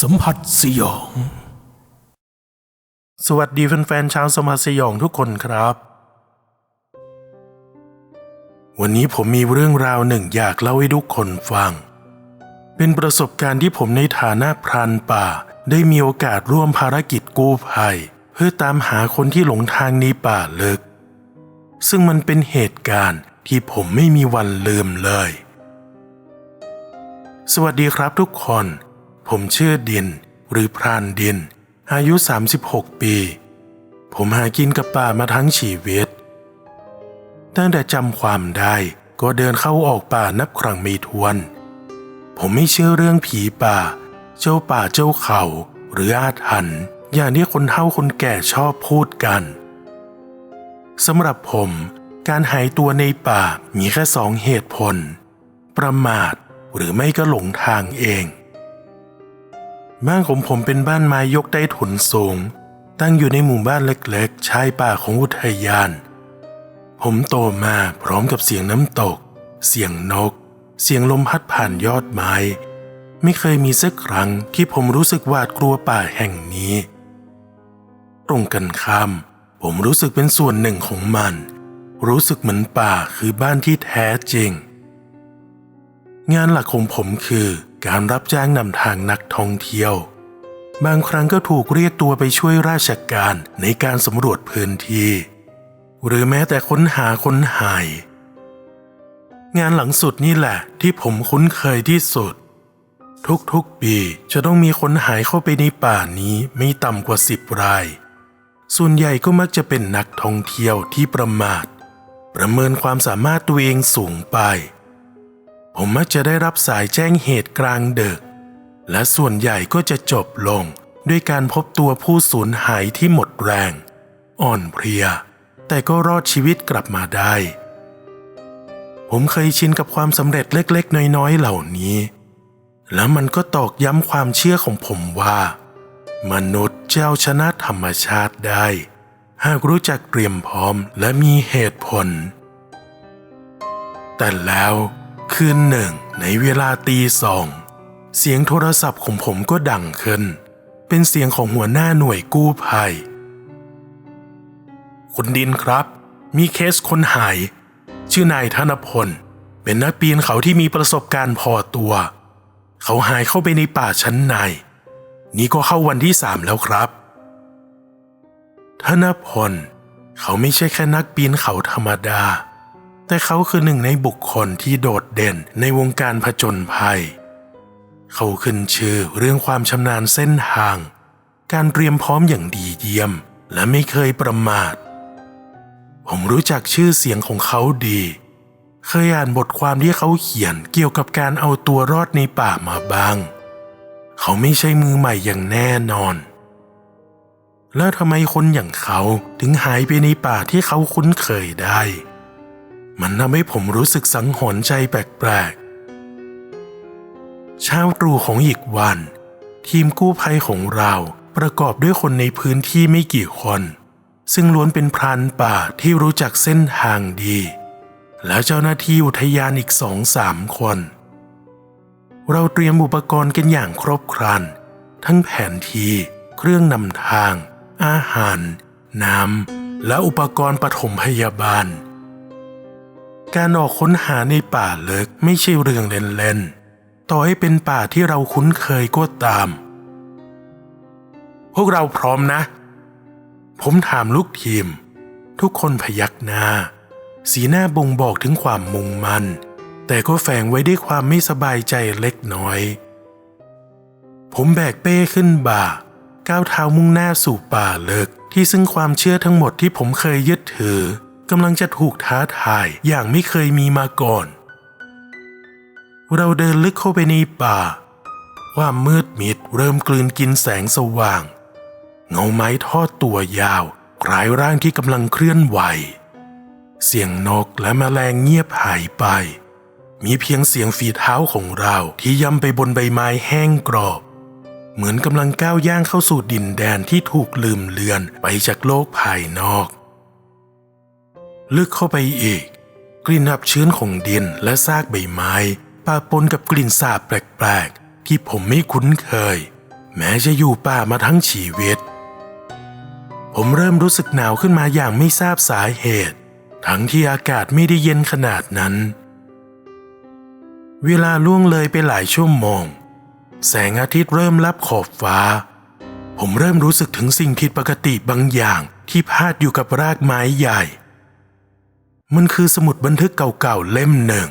สัมผัสสยอง สวัสดีแฟนๆชาวสมาสยองทุกคนครับ วันนี้ผมมีเรื่องราวหนึ่งอยากเล่าให้ทุกคนฟัง เป็นประสบการณ์ที่ผมในฐานะพรานป่า ได้มีโอกาสร่วมภารกิจกู้ภัย เพื่อตามหาคนที่หลงทางในป่าลึก ซึ่งมันเป็นเหตุการณ์ที่ผมไม่มีวันลืมเลย สวัสดีครับทุกคน ผมชื่อดิน หรือพรานดิน อายุ 36 ปี ผมหากินกับป่ามาทั้งชีวิต ตั้งแต่จำความได้ก็เดินเข้าออกป่านับครั้งไม่ถ้วน ผมไม่เชื่อเรื่องผีป่า เจ้าป่าเจ้าเขาหรืออาถรรพ์อย่างที่คนเฒ่าคนแก่ชอบพูดกันสำหรับผม การหายตัวในป่ามีแค่สองเหตุผล ประมาทหรือไม่ก็หลงทางเอง บ้านของผมเป็นบ้านไม้ยกใต้ถุนสูง ตั้งอยู่ในหมู่บ้านเล็กๆ ชายป่าของอุทยาน ผมโตมาพร้อมกับเสียงน้ำตก เสียงนก เสียงลมพัดผ่านยอดไม้ ไม่เคยมีสักครั้งที่ผมรู้สึกหวาดกลัวป่าแห่งนี้ ตรงกันข้าม ผมรู้สึกเป็นส่วนหนึ่งของมัน รู้สึกเหมือนป่าคือบ้านที่แท้จริง งานหลักของผมคือ การรับจ้างนำทางนักท่องเที่ยว บางครั้งก็ถูกเรียกตัวไปช่วยราชการในการสำรวจพื้นที่ หรือแม้แต่ค้นหาคนหาย งานหลังสุดนี่แหละที่ผมคุ้นเคยที่สุด ทุกๆปีจะต้องมีคนหายเข้าไปในป่านี้ไม่ต่ำกว่าสิบราย ส่วนใหญ่ก็มักจะเป็นนักท่องเที่ยวที่ประมาท ประเมินความสามารถตัวเองสูงไป ผมมักจะได้รับสายแจ้งเหตุกลางดึก และส่วนใหญ่ก็จะจบลงด้วยการพบตัวผู้สูญหายที่หมดแรง อ่อนเพลีย แต่ก็รอดชีวิตกลับมาได้ ผมเคยชินกับความสำเร็จเล็กๆ น้อยๆ เหล่านี้ แล้วมันก็ตอกย้ำความเชื่อของผมว่า มนุษย์เจะเอาชนะธรรมชาติได้ หากรู้จักเตรียมพร้อมและมีเหตุผล แต่แล้ว คืนหนึ่งในเวลาตีสอง เสียงโทรศัพท์ของผมก็ดังขึ้น เป็นเสียงของหัวหน้าหน่วยกู้ภัย คุณดินครับ มีเคสคนหาย ชื่อนายธนพล เป็นนักปีนเขาที่มีประสบการณ์พอตัว เขาหายเข้าไปในป่าชั้นใน นี่ก็เข้าวันที่สามแล้วครับ ธนพล เขาไม่ใช่แค่นักปีนเขาธรรมดา แต่เขาคือหนึ่งในบุคคลที่โดดเด่นในวงการผจญภัย เขาขึ้นชื่อเรื่องความชำนาญเส้นทาง การเตรียมพร้อมอย่างดีเยี่ยม และไม่เคยประมาท ผมรู้จักชื่อเสียงของเขาดี เคยอ่านบทความที่เขาเขียนเกี่ยวกับการเอาตัวรอดในป่ามาบ้าง เขาไม่ใช่มือใหม่อย่างแน่นอนแล้วทำไมคนอย่างเขาถึงหายไปในป่าที่เขาคุ้นเคยได้ มันทำให้ผมรู้สึกสังหรณ์ใจแปลกๆเช้าตรู่ของอีกวัน ทีมกู้ภัยของเราประกอบด้วยคนในพื้นที่ไม่กี่คน ซึ่งล้วนเป็นพรานป่าที่รู้จักเส้นทางดี แล้วเจ้าหน้าที่อุทยานอีกสองสามคน เราเตรียมอุปกรณ์กันอย่างครบครัน ทั้งแผนที่ เครื่องนำทาง อาหาร น้ำและอุปกรณ์ปฐมพยาบาล การออกค้นหาในป่าเลิกไม่ใช่เรื่องเล่นๆ ต่อให้เป็นป่าที่เราคุ้นเคยก็ตาม พวกเราพร้อมนะ ผมถามลูกทีม ทุกคนพยักหน้า สีหน้าบ่งบอกถึงความมุ่งมัน่น แต่ก็แฝงไว้ด้วยความไม่สบายใจเล็กน้อย ผมแบกเป้ขึ้นบ่า ก้าวเท้ามุ่งหน้าสู่ป่าเลิกที่ซึ่งความเชื่อทั้งหมดที่ผมเคยยึดถือ กำลังจะถูกท้าทายอย่างไม่เคยมีมาก่อน เราเดินลึกเข้าไปในป่า ความมืดมิดเริ่มกลืนกินแสงสว่าง เงาไม้ทอดตัวยาวคล้ายร่างที่กำลังเคลื่อนไหว เสียงนกและแมลงเงียบหายไป มีเพียงเสียงฝีเท้าของเราที่ย่ำไปบนใบไม้แห้งกรอบ เหมือนกำลังก้าวย่างเข้าสู่ดินแดนที่ถูกลืมเลือนไปจากโลกภายนอก ลึกเข้าไปอีก กลิ่นอับชื้นของดินและซากใบไม้ปะปนกับกลิ่นสาบแปลกๆ ที่ผมไม่คุ้นเคย แม้จะอยู่ป่ามาทั้งชีวิต ผมเริ่มรู้สึกหนาวขึ้นมาอย่างไม่ทราบสาเหตุ ทั้งที่อากาศไม่ได้เย็นขนาดนั้น เวลาล่วงเลยไปหลายชั่วโมง แสงอาทิตย์เริ่มลับขอบฟ้า ผมเริ่มรู้สึกถึงสิ่งผิดปกติบางอย่างที่พาดอยู่กับรากไม้ใหญ่ มันคือสมุดบันทึกเก่าๆเล่มหนึ่ง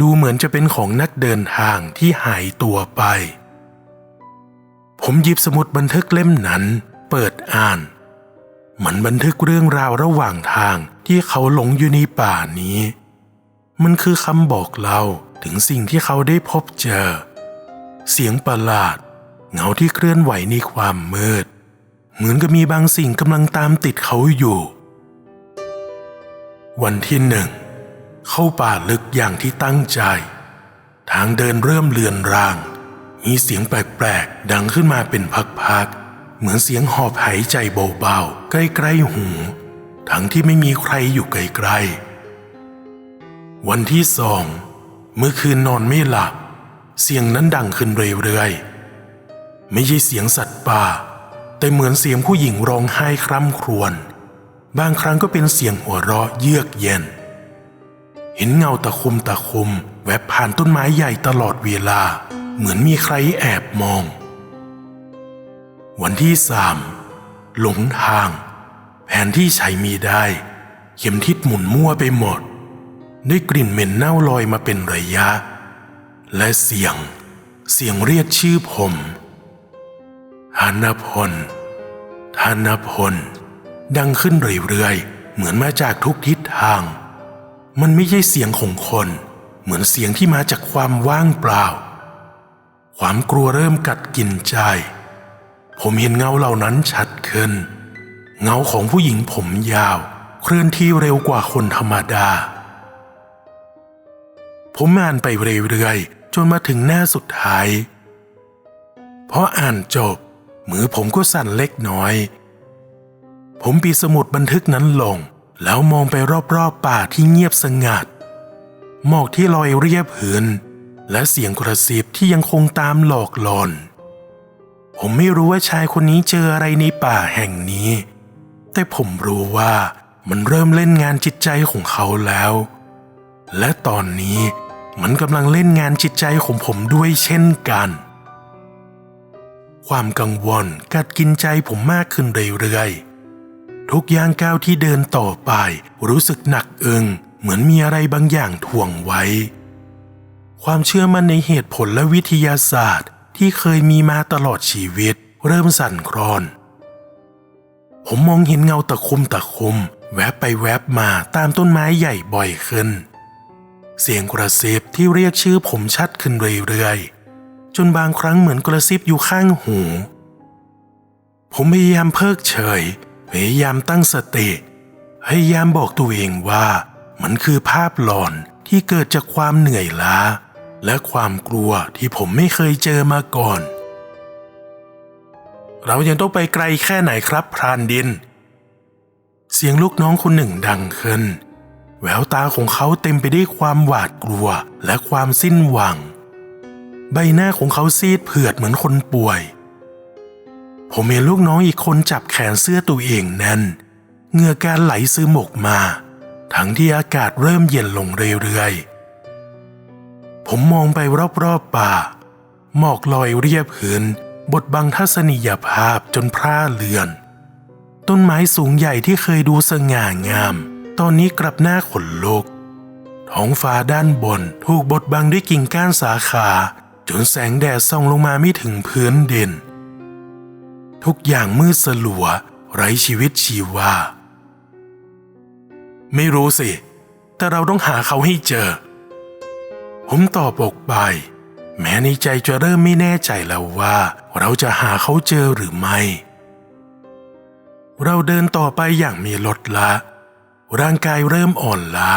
ดูเหมือนจะเป็นของนักเดินทางที่หายตัวไป ผมหยิบสมุดบันทึกเล่มนั้นเปิดอ่าน มันบันทึกเรื่องราวระหว่างทางที่เขาหลงอยู่ในป่านี้ มันคือคำบอกเล่าถึงสิ่งที่เขาได้พบเจอ เสียงประหลาด เงาที่เคลื่อนไหวในความมืด เหมือนกับมีบางสิ่งกำลังตามติดเขาอยู่ วันที่หนึ่งเข้าป่าลึกอย่างที่ตั้งใจ ทางเดินเริ่มเลือนราง มีเสียงแปลกๆ ดังขึ้นมาเป็นพักๆ เหมือนเสียงหอบหายใจเบาๆ ใกล้ๆ หู ทั้งที่ไม่มีใครอยู่ไกลๆ วันที่สองเมื่อคืนนอนไม่หลับ เสียงนั้นดังขึ้นเรื่อยๆ ไม่ใช่เสียงสัตว์ป่า แต่เหมือนเสียงผู้หญิงร้องไห้คร่ำครวญ บางครั้งก็เป็นเสียงหัวเราะเยือกเย็น เห็นเงาตะคุมตะคุม แวบผ่านต้นไม้ใหญ่ตลอดเวลา เหมือนมีใครแอบมอง วันที่สามหลงทาง แผนที่ใช้มีได้ เข็มทิศหมุนมั่วไปหมด ได้กลิ่นเหม็นเน่าลอยมาเป็นระยะ และเสียง เสียงเรียกชื่อผมธนพลธนพล ดังขึ้นเรื่อยๆ เหมือนมาจากทุกทิศทาง มันไม่ใช่เสียงของคน เหมือนเสียงที่มาจากความว่างเปล่า ความกลัวเริ่มกัดกินใจ ผมเห็นเงาเหล่านั้นชัดขึ้น เงาของผู้หญิงผมยาว เคลื่อนที่เร็วกว่าคนธรรมดา ผมอ่านไปเรื่อยๆ จนมาถึงหน้าสุดท้าย เพราะอ่านจบมือผมก็สั่นเล็กน้อย ผมปีสมุดบันทึกนั้นลง แล้วมองไปรอบๆป่าที่เงียบสงัด หมอกที่ลอยเรียบหืน และเสียงกระซิบที่ยังคงตามหลอกหลอน ผมไม่รู้ว่าชายคนนี้เจออะไรในป่าแห่งนี้ แต่ผมรู้ว่ามันเริ่มเล่นงานจิตใจของเขาแล้ว และตอนนี้มันกำลังเล่นงานจิตใจของผมด้วยเช่นกัน ความกังวลกัดกินใจผมมากขึ้นเรื่อยๆ ทุกย่างก้าวที่เดินต่อไป รู้สึกหนักอึงเหมือนมีอะไรบางอย่างถ่วงไว้ ความเชื่อมั่นในเหตุผลและวิทยาศาสตร์ ที่เคยมีมาตลอดชีวิต เริ่มสั่นคลอน ผมมองเห็นเงาตะคุมตะคุม แวบไปแวบมาตามต้นไม้ใหญ่บ่อยขึ้น เสียงกระซิบที่เรียกชื่อผมชัดขึ้นเรื่อยๆจนบางครั้งเหมือนกระซิบอยู่ข้างหูผมพยายามเพิกเฉย พยายามตั้งสติพยายามบอกตัวเองว่า มันคือภาพหลอนที่เกิดจากความเหนื่อยล้า และความกลัวที่ผมไม่เคยเจอมาก่อน เรายังต้องไปไกลแค่ไหนครับพรานดิน เสียงลูกน้องคนหนึ่งดังขึ้น แววตาของเขาเต็มไปด้วยความหวาดกลัวและความสิ้นหวัง ใบหน้าของเขาซีดเผือดเหมือนคนป่วย ผมเห็นลูกน้องอีกคนจับแขนเสื้อตัวเองแน่นเหงื่อการไหลซึมออกมา ทั้งที่อากาศเริ่มเย็นลงเรื่อยๆ ผมมองไปรอบๆป่า หมอกลอยเรียบผืนบดบังทัศนียภาพจนพร่าเลือน ต้นไม้สูงใหญ่ที่เคยดูสง่างาม ตอนนี้กลับหน้าขนลุกท้องฟ้าด้านบนถูกบดบังด้วยกิ่งก้านสาขา จนแสงแดดส่องลงมาไม่ถึงพื้นดิน ทุกอย่างมืดสลัว ไร้ชีวิตชีวา ไม่รู้สิ แต่เราต้องหาเขาให้เจอ ผมตอบอกไป แม้ในใจจะเริ่มไม่แน่ใจแล้วว่า เราจะหาเขาเจอหรือไม่ เราเดินต่อไปอย่างมีลดละ ร่างกายเริ่มอ่อนล้า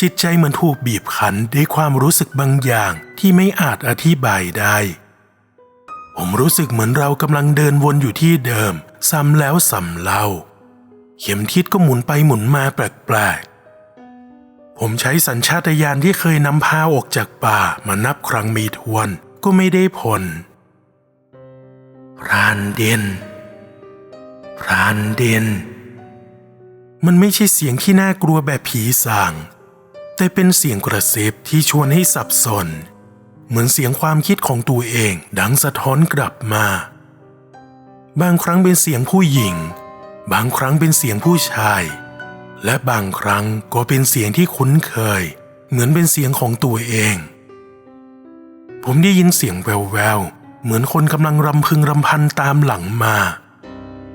จิตใจเหมือนถูกบีบคั้นด้วยความรู้สึกบางอย่างที่ไม่อาจอธิบายได้ ผมรู้สึกเหมือนเรากำลังเดินวนอยู่ที่เดิม ซ้ำแล้วซ้ำเล่า เข็มทิศก็หมุนไปหมุนมาแปลกๆ ผมใช้สัญชาตญาณที่เคยนำพาออกจากป่ามานับครั้งมีทวนก็ไม่ได้ผล พรานเด่น พรานเด่น มันไม่ใช่เสียงที่น่ากลัวแบบผีสาง แต่เป็นเสียงกระซิบที่ชวนให้สับสน เหมือนเสียงความคิดของตัวเองดังสะท้อนกลับมา บางครั้งเป็นเสียงผู้หญิง บางครั้งเป็นเสียงผู้ชาย และบางครั้งก็เป็นเสียงที่คุ้นเคย เหมือนเป็นเสียงของตัวเอง ผมได้ยินเสียงแววๆเหมือนคนกำลังรำพึงรำพันตามหลังมา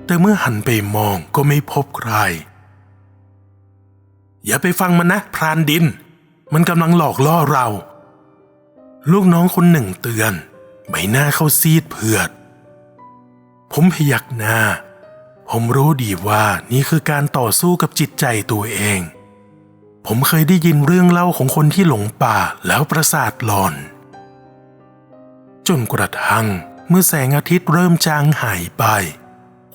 แต่เมื่อหันไปมองก็ไม่พบใคร อย่าไปฟังมันนะพรานดิน มันกำลังหลอกล่อเรา ลูกน้องคนหนึ่งเตือน ใบหน้าเขาซีดเผือด ผมพยักหน้า ผมรู้ดีว่านี่คือการต่อสู้กับจิตใจตัวเอง ผมเคยได้ยินเรื่องเล่าของคนที่หลงป่าแล้วประสาทหลอน จนกระทั่งเมื่อแสงอาทิตย์เริ่มจางหายไป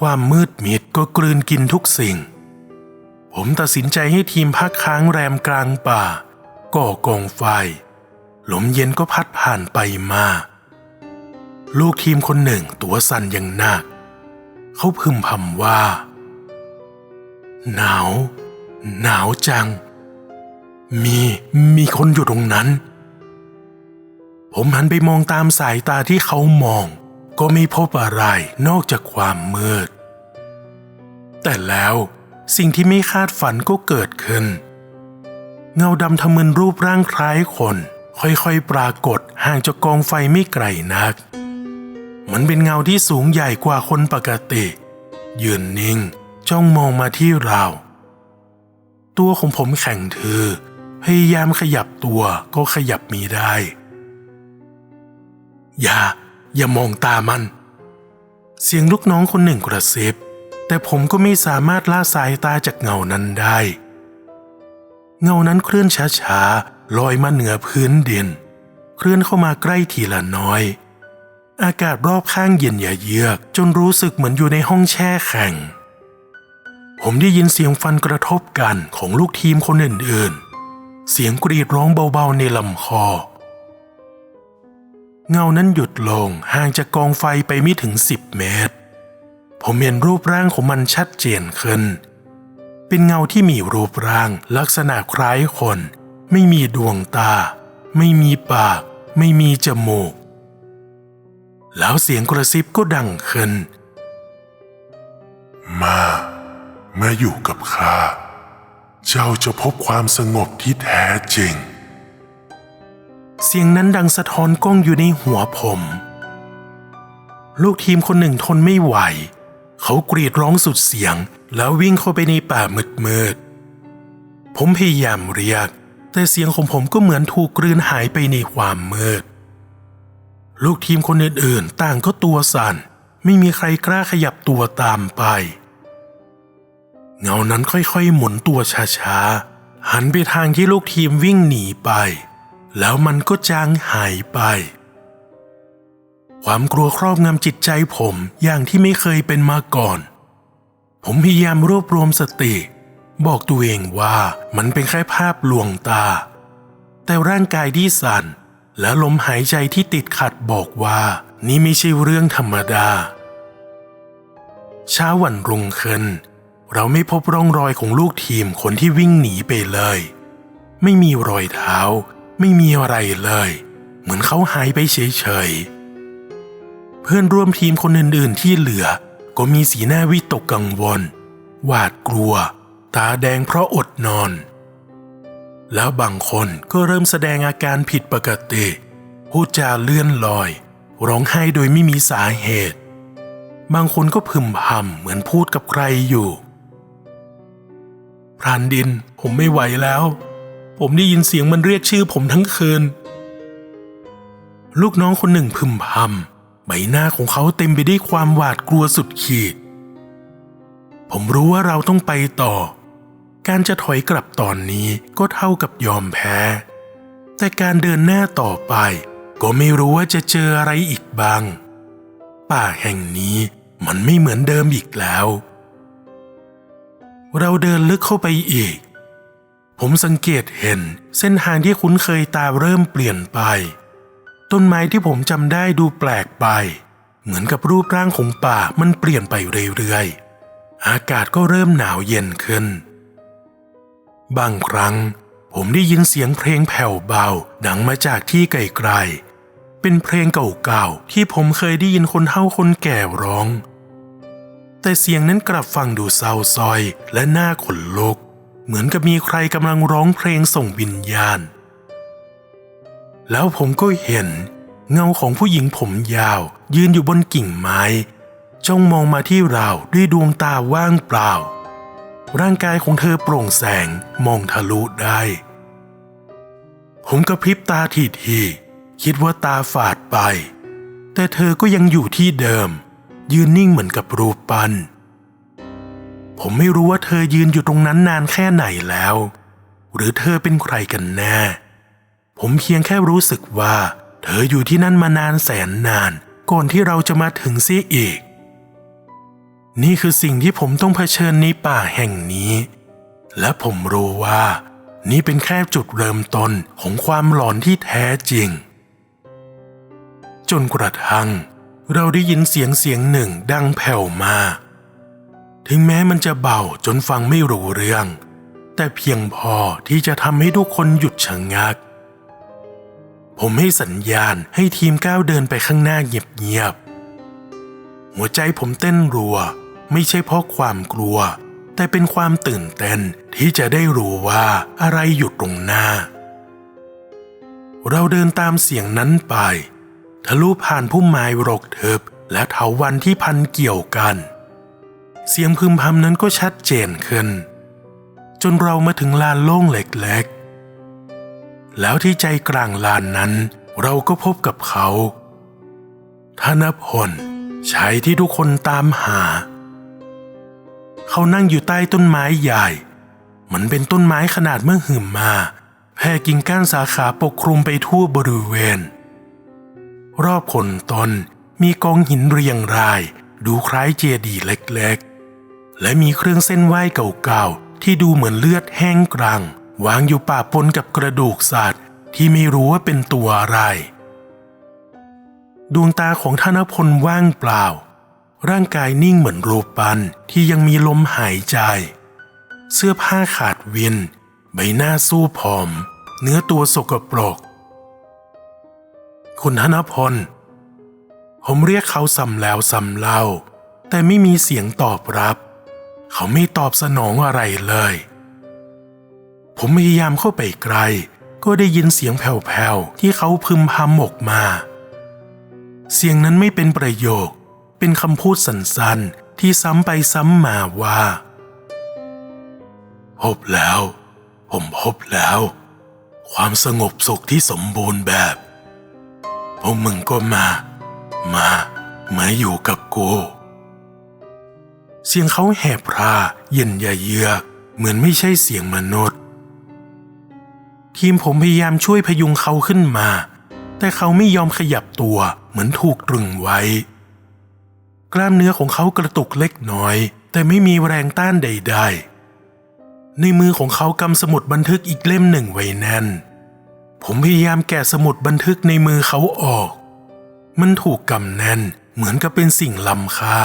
ความมืดมิดก็กลืนกินทุกสิ่ง ผมตัดสินใจให้ทีมพักค้างแรมกลางป่าก่อกองไฟ ลมเย็นก็พัดผ่านไปมา ลูกทีมคนหนึ่งตัวสั่นอย่างหนัก เขาพึมพำว่า หนาว หนาวจัง มีมีคนอยู่ตรงนั้น ผมหันไปมองตามสายตาที่เขามอง ก็ไม่พบอะไรนอกจากความมืด แต่แล้วสิ่งที่ไม่คาดฝันก็เกิดขึ้น เงาดำทำมึนรูปร่างคล้ายคน ค่อยๆปรากฏห่างจากกองไฟไม่ไกลนัก มันเป็นเงาที่สูงใหญ่กว่าคนปกติ ยืนนิ่งจ้องมองมาที่เรา ตัวของผมแข็งทือ พยายามขยับตัวก็ขยับมีได้ อย่า อย่ามองตามัน เสียงลูกน้องคนหนึ่งกระซิบ แต่ผมก็ไม่สามารถละสายตาจากเงานั้นได้ เงานั้นเคลื่อนช้าๆ ลอยมาเหนือพื้นดิน เคลื่อนเข้ามาใกล้ทีละน้อย อากาศรอบข้างเย็นอย่าเยือก จนรู้สึกเหมือนอยู่ในห้องแช่แข็ง ผมได้ยินเสียงฟันกระทบกันของลูกทีมคนอื่นๆ เสียงกรีดร้องเบาๆในลำคอ เงานั้นหยุดลงห่างจากกองไฟไปไม่ถึงสิบเมตร ผมเห็นรูปร่างของมันชัดเจนขึ้น เป็นเงาที่มีรูปร่างลักษณะคล้ายคน ไม่มีดวงตา ไม่มีปาก ไม่มีจมูก แล้วเสียงกระซิบก็ดังขึ้น มามาอยู่กับข้าเจ้าจะพบความสงบที่แท้จริง เสียงนั้นดังสะท้อนกล้องอยู่ในหัวผม ลูกทีมคนหนึ่งทนไม่ไหว เขากรีดร้องสุดเสียง แล้ววิ่งเข้าไปในป่ามืดๆผมพยายามเรียก แต่เสียงของผมก็เหมือนถูกกลืนหายไปในความมืด ลูกทีมคนอื่นๆต่างก็ตัวสั่น ไม่มีใครกล้าขยับตัวตามไป เงานั้นค่อยๆหมุนตัวช้าๆ หันไปทางที่ลูกทีมวิ่งหนีไป แล้วมันก็จางหายไป ความกลัวครอบงำจิตใจผมอย่างที่ไม่เคยเป็นมาก่อน ผมพยายามรวบรวมสติ บอกตัวเองว่ามันเป็นแค่ภาพลวงตา แต่ร่างกายที่สั่นและลมหายใจที่ติดขัดบอกว่านี่ไม่ใช่เรื่องธรรมดา เช้าวันรุ่งขึ้น เราไม่พบร่องรอยของลูกทีมคนที่วิ่งหนีไปเลย ไม่มีรอยเท้า ไม่มีอะไรเลย เหมือนเขาหายไปเฉยๆ เพื่อนร่วมทีมคนอื่นๆที่เหลือก็มีสีหน้าวิตกกังวล หวาดกลัว ตาแดงเพราะอดนอน แล้วบางคนก็เริ่มแสดงอาการผิดปกติ พูดจาเลื่อนลอย ร้องไห้โดยไม่มีสาเหตุ บางคนก็พึมพำเหมือนพูดกับใครอยู่ พรานดินผมไม่ไหวแล้ว ผมได้ยินเสียงมันเรียกชื่อผมทั้งคืน ลูกน้องคนหนึ่งพึมพำใบหน้าของเขาเต็มไปด้วยความหวาดกลัวสุดขีดผมรู้ว่าเราต้องไปต่อ การจะถอยกลับตอนนี้ก็เท่ากับยอมแพ้ แต่การเดินหน้าต่อไป ก็ไม่รู้ว่าจะเจออะไรอีกบ้าง ป่าแห่งนี้มันไม่เหมือนเดิมอีกแล้ว เราเดินลึกเข้าไปอีก ผมสังเกตเห็นเส้นทางที่คุ้นเคยตาเริ่มเปลี่ยนไป ต้นไม้ที่ผมจำได้ดูแปลกไป เหมือนกับรูปร่างของป่ามันเปลี่ยนไปเรื่อยๆ อากาศก็เริ่มหนาวเย็นขึ้น บางครั้ง ผมได้ยินเสียงเพลงแผ่วเบาดังมาจากที่ไกลๆเป็นเพลงเก่าๆที่ผมเคยได้ยินคนเฒ่าคนแก่ร้อง แต่เสียงนั้นกลับฟังดูเศร้าซอยและน่าขนลุก เหมือนกับมีใครกำลังร้องเพลงส่งวิญญาณ แล้วผมก็เห็น เงาของผู้หญิงผมยาว ยืนอยู่บนกิ่งไม้จ้องมองมาที่เราด้วยดวงตาว่างเปล่า ร่างกายของเธอโปร่งแสงมองทะลุได้ ผมกระพริบตาทีทีๆคิดว่าตาฝาดไป แต่เธอก็ยังอยู่ที่เดิม ยืนนิ่งเหมือนกับรูปปั้น ผมไม่รู้ว่าเธอยืนอยู่ตรงนั้นนานแค่ไหนแล้ว หรือเธอเป็นใครกันแน่ ผมเพียงแค่รู้สึกว่า เธออยู่ที่นั่นมานานแสนนาน ก่อนที่เราจะมาถึงเสียอีก นี่คือสิ่งที่ผมต้องเผชิญในป่าแห่งนี้ และผมรู้ว่า นี่เป็นแค่จุดเริ่มต้นของความหลอนที่แท้จริง จนกระทั่ง เราได้ยินเสียงเสียงหนึ่งดังแผ่วมา ถึงแม้มันจะเบาจนฟังไม่รู้เรื่อง แต่เพียงพอที่จะทำให้ทุกคนหยุดชะงงัก ผมให้สัญญาณให้ทีมก้าวเดินไปข้างหน้าเงียบๆหัวใจผมเต้นรัว ไม่ใช่เพราะความกลัว แต่เป็นความตื่นเต้นที่จะได้รู้ว่าอะไรอยู่ตรงหน้า เราเดินตามเสียงนั้นไป ทะลุผ่านพุ่มไม้รกทึบและเถาวันที่พันเกี่ยวกัน เสียงพึมพำนั้นก็ชัดเจนขึ้น จนเรามาถึงลานโล่งเล็กๆ แล้วที่ใจกลางลานนั้น เราก็พบกับเขาธนพลชายที่ทุกคนตามหา เขานั่งอยู่ใต้ต้นไม้ใหญ่ มันเป็นต้นไม้ขนาดเมื่อหืมมา แผ่กิ่งก้านสาขาปกคลุมไปทั่วบริเวณ รอบผลตนมีกองหินเรียงราย ดูคล้ายเจดีย์เล็กๆ และมีเครื่องเส้นไหว้เก่าๆ ที่ดูเหมือนเลือดแห้งกรัง วางอยู่ป่าปนกับกระดูกสัตว์ที่ไม่รู้ว่าเป็นตัวอะไร ดวงตาของธนพลว่างเปล่า ร่างกายนิ่งเหมือนรูปปั้นที่ยังมีลมหายใจ เสื้อผ้าขาดวินใบหน้าสู้ผอม เนื้อตัวสกปรก คุณธนพล ผมเรียกเขาซ้ำแล้วซ้ำเล่า แต่ไม่มีเสียงตอบรับ เขาไม่ตอบสนองอะไรเลย ผมพยายามเข้าไปไกล ก็ได้ยินเสียงแผ่วๆที่เขาพึมพำออกมา เสียงนั้นไม่เป็นประโยค เป็นคำพูดสั้นๆ ที่ซ้ำไปซ้ำมาว่า พบแล้ว ผมพบแล้ว ความสงบสุขที่สมบูรณ์แบบพวกมึงก็มา มามาอยู่กับกูเสียงเขาแหบพราเย็นยาเยือกเหมือนไม่ใช่เสียงมนุษย์ ทีมผมพยายามช่วยพยุงเขาขึ้นมา แต่เขาไม่ยอมขยับตัวเหมือนถูกตรึงไว้ กล้ามเนื้อของเขากระตุกเล็กน้อย แต่ไม่มีแรงต้านใด ๆ ในมือของเขากำสมุดบันทึกอีกเล่มหนึ่งไว้แน่น ผมพยายามแกะสมุดบันทึกในมือเขาออก มันถูกกำแน่นเหมือนกับเป็นสิ่งล้ำค่า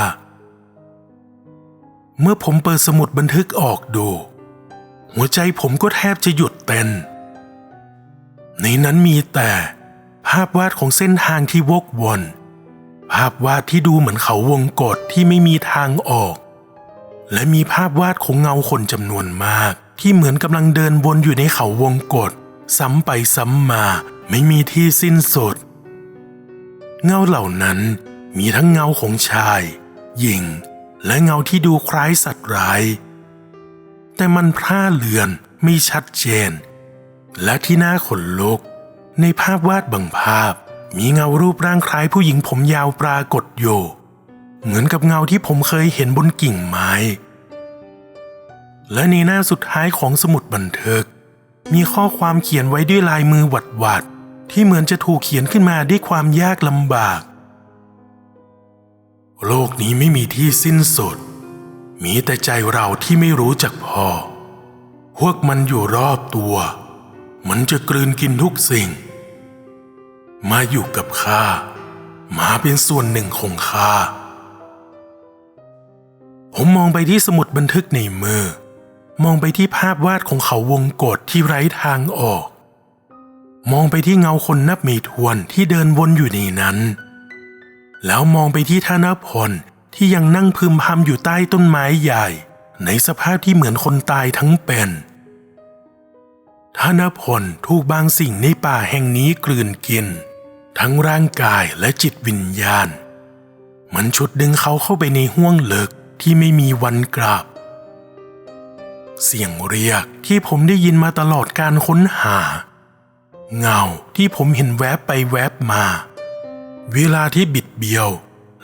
เมื่อผมเปิดสมุดบันทึกออกดู หัวใจผมก็แทบจะหยุดเต้น ในนั้นมีแต่ภาพวาดของเส้นทางที่วกวน ภาพวาดที่ดูเหมือนเขาวงกฏที่ไม่มีทางออก และมีภาพวาดของเงาคนจำนวนมาก ที่เหมือนกำลังเดินวนอยู่ในเขาวงกฏซ้ำไปซ้ำมา ไม่มีที่สิ้นสุด เงาเหล่านั้นมีทั้งเงาของชาย หญิง และเงาที่ดูคล้ายสัตว์ร้าย แต่มันพร่าเลือนไม่ชัดเจน และที่น่าขนลุก ในภาพวาดบางภาพ มีเงารูปร่างคล้ายผู้หญิงผมยาวปรากฏอยู่ เหมือนกับเงาที่ผมเคยเห็นบนกิ่งไม้ และในหน้าสุดท้ายของสมุดบันทึก มีข้อความเขียนไว้ด้วยลายมือหวัดหวัดๆที่เหมือนจะถูกเขียนขึ้นมาด้วยความยากลำบาก โลกนี้ไม่มีที่สิ้นสุด มีแต่ใจเราที่ไม่รู้จักพอ พวกมันอยู่รอบตัว มันจะกลืนกินทุกสิ่ง มาอยู่กับข้า มาเป็นส่วนหนึ่งของข้า ผมมองไปที่สมุดบันทึกในมือ มองไปที่ภาพวาดของเขาวงกฏที่ไร้ทางออก มองไปที่เงาคนนับม่ถ้วนที่เดินวนอยู่ในนั้น แล้วมองไปที่ธนพลที่ยังนั่งพึมพำอยู่ใต้ต้นไม้ใหญ่ ในสภาพที่เหมือนคนตายทั้งเป็นธนพลถูกบางสิ่งในป่าแห่งนี้กลืนกิน ทั้งร่างกายและจิตวิญญาณ มันชุดดึงเขาเข้าไปในห้วงลึกที่ไม่มีวันกลับ เสียงเรียกที่ผมได้ยินมาตลอดการค้นหา เงาที่ผมเห็นแวบไปแวบมา เวลาที่บิดเบี้ยว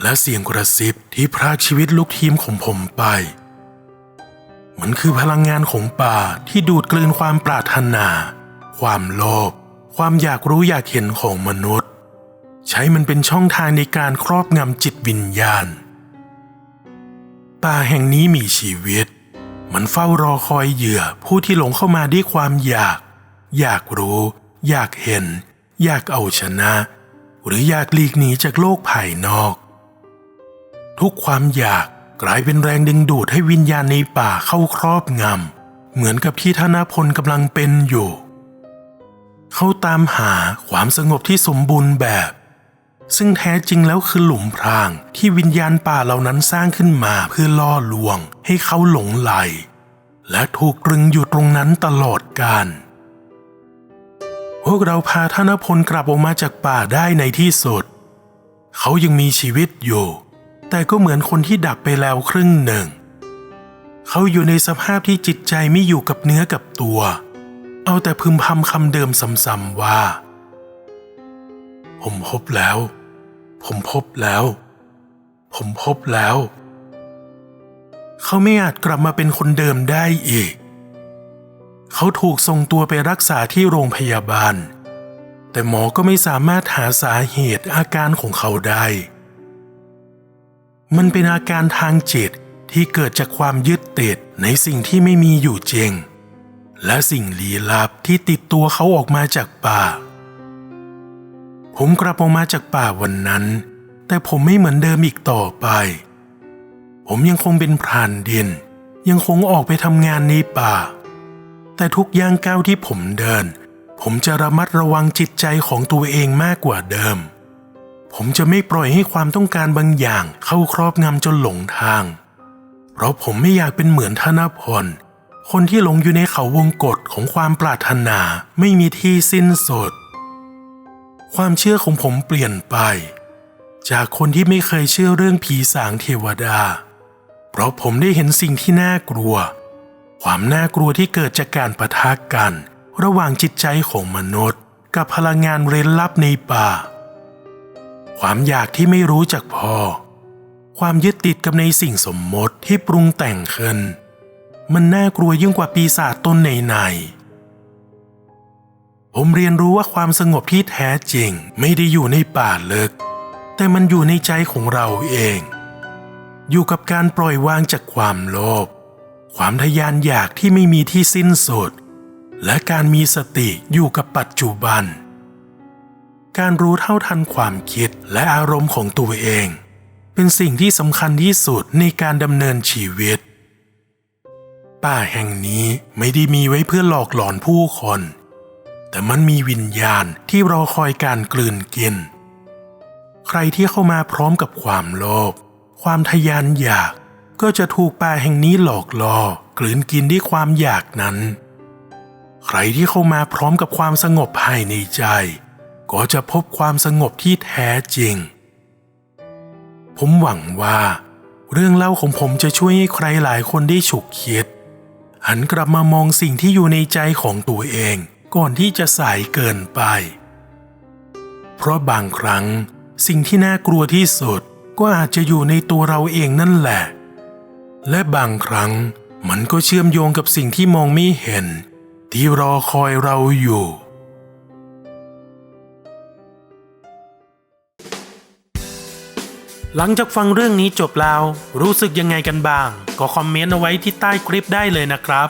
และเสียงกระซิบที่พรากชีวิตลูกทีมของผมไป มันคือพลังงานของป่าที่ดูดกลืนความปรารถนา ความโลภความอยากรู้อยากเห็นของมนุษย์ ใช้มันเป็นช่องทางในการครอบงำจิตวิญญาณ ป่าแห่งนี้มีชีวิต มันเฝ้ารอคอยเหยื่อผู้ที่หลงเข้ามาด้วยความอยาก อยากรู้ อยากเห็น อยากเอาชนะ หรืออยากหลีกหนีจากโลกภายนอก ทุกความอยากกลายเป็นแรงดึงดูดให้วิญญาณในป่าเข้าครอบงำเหมือนกับที่ธนพลกำลังเป็นอยู่ เขาตามหาความสงบที่สมบูรณ์แบบ ซึ่งแท้จริงแล้วคือหลุมพรางที่วิญญาณป่าเหล่านั้นสร้างขึ้นมาเพื่อล่อลวงให้เขาหลงไหล และถูกตรึงอยู่ตรงนั้นตลอดกาลพวกเราพาธนพลกลับออกมาจากป่าได้ในที่สุด เขายังมีชีวิตอยู่ แต่ก็เหมือนคนที่ดับไปแล้วครึ่งหนึ่ง เขาอยู่ในสภาพที่จิตใจไม่อยู่กับเนื้อกับตัว เอาแต่พึมพำคำเดิมซ้ำๆว่า ผมพบแล้ว ผมพบแล้ว ผมพบแล้ว เขาไม่อาจกลับมาเป็นคนเดิมได้อีก เขาถูกส่งตัวไปรักษาที่โรงพยาบาล แต่หมอก็ไม่สามารถหาสาเหตุอาการของเขาได้ มันเป็นอาการทางจิตที่เกิดจากความยึดติดในสิ่งที่ไม่มีอยู่จริง และสิ่งลี้ลับที่ติดตัวเขาออกมาจากป่า ผมกลับออกมาจากป่าวันนั้น แต่ผมไม่เหมือนเดิมอีกต่อไป ผมยังคงเป็นพรานดิน ยังคงออกไปทำงานในป่า แต่ทุกย่างก้าวที่ผมเดิน ผมจะระมัดระวังจิตใจของตัวเองมากกว่าเดิม ผมจะไม่ปล่อยให้ความต้องการบางอย่างเข้าครอบงำจนหลงทาง เพราะผมไม่อยากเป็นเหมือนธนพลคนที่หลงอยู่ในเขาวงกฏของความปรารถนาไม่มีที่สิ้นสุด ความเชื่อของผมเปลี่ยนไป จากคนที่ไม่เคยเชื่อเรื่องผีสางเทวดา เพราะผมได้เห็นสิ่งที่น่ากลัว ความน่ากลัวที่เกิดจากการประทะกัน ระหว่างจิตใจของมนุษย์ กับพลังงานเร้นลับในป่า ความอยากที่ไม่รู้จักพอ ความยึดติดกับในสิ่งสมมติที่ปรุงแต่งขึ้น มันน่ากลัวยิ่งกว่าปีศาจต้นในๆ ผมเรียนรู้ว่าความสงบที่แท้จริงไม่ได้อยู่ในป่าลึก แต่มันอยู่ในใจของเราเอง อยู่กับการปล่อยวางจากความโลภความทะยานอยากที่ไม่มีที่สิ้นสุด และการมีสติอยู่กับปัจจุบัน การรู้เท่าทันความคิดและอารมณ์ของตัวเอง เป็นสิ่งที่สำคัญที่สุดในการดำเนินชีวิต ป่าแห่งนี้ไม่ได้มีไว้เพื่อหลอกหลอนผู้คน แต่มันมีวิญญาณที่รอคอยการกลืนกิน ใครที่เข้ามาพร้อมกับความโลภความทะยานอยากก็จะถูกป่าแห่งนี้หลอกล่อกลืนกินด้วยความอยากนั้น ใครที่เข้ามาพร้อมกับความสงบภายในใจ ก็จะพบความสงบที่แท้จริง ผมหวังว่า เรื่องเล่าของผมจะช่วยให้ใครหลายคนได้ฉุกคิด หันกลับมามองสิ่งที่อยู่ในใจของตัวเอง ก่อนที่จะสายเกินไป เพราะบางครั้งสิ่งที่น่ากลัวที่สุดก็อาจจะอยู่ในตัวเราเองนั่นแหละ และบางครั้งมันก็เชื่อมโยงกับสิ่งที่มองไม่เห็น ที่รอคอยเราอยู่ หลังจากฟังเรื่องนี้จบแล้ว รู้สึกยังไงกันบ้าง ก็คอมเมนต์เอาไว้ที่ใต้คลิปได้เลยนะครับ